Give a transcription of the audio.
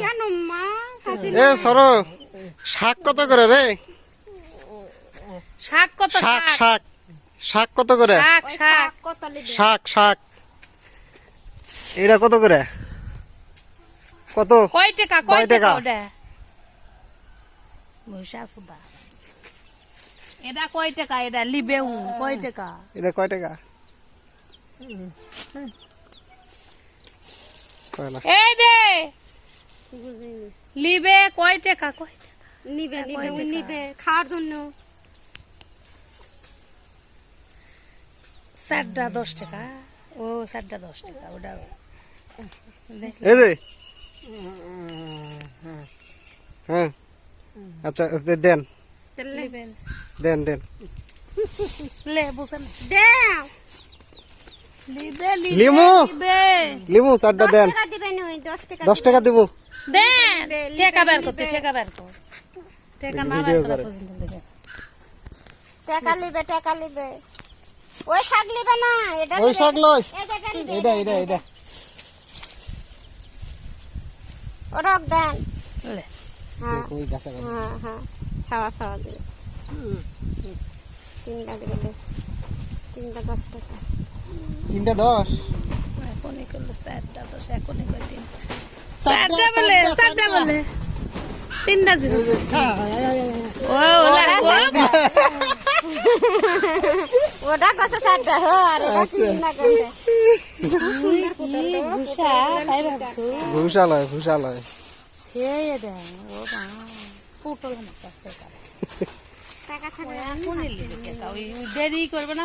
কেন মা? এ সরো। শাক কত করে রে? শাক কত শাক শাক? কত করে? শাক শাক। এটা কত করে? কত? কয় টাকা কয় এটা কয় টাকা? এটা লিবে হুঁ, কয় টাকা? এটা কয় টাকা? এই দে! লিবে কয় টাকা কয় টাকা? নিবে নিবে কয় নিবে খাওয়ার জন্য। চারটা দশ টাকা। ও চারটা দশ টাকা ওটা দে। এই হ্যাঁ। আচ্ছা দে- দেন। দেন দেন। লে বুঝেন দেও। লিমু? লিমু চারটা দেন। টাকা দিবেন দশ টাকা দিব। দেন লিবে, বের করতে টাকা বের কর। টাকা না বের করে। পর্যন্ত লিবে। টাকা লিবে ওই শাক লিবে না এটা ওই। শাক লয় এটা এটা এটা এটা এটা। ওরক দেন। লে। হ্যাঁ ওই গাছে গাছে হ্যাঁ হ্যাঁ সাওয়া সাওয়া দিবে। তিনটা দিবে। তিনটা দশ টাকা। তিনটা দশ? এখনই করলে চারটা দশ এখনই করে তিন চারটা বলে চারটা বলে। তিনটা জিনিস। ও ওটা কত চারটা হো আর এটা তিনটা করে। কি ভুষা তাই ভাবছ? ভূষা লয় সেই এটা ও পুটল টাকা। টাকা থাকলে এখনই লিবে টাকা ওই ওই দেরি করবে না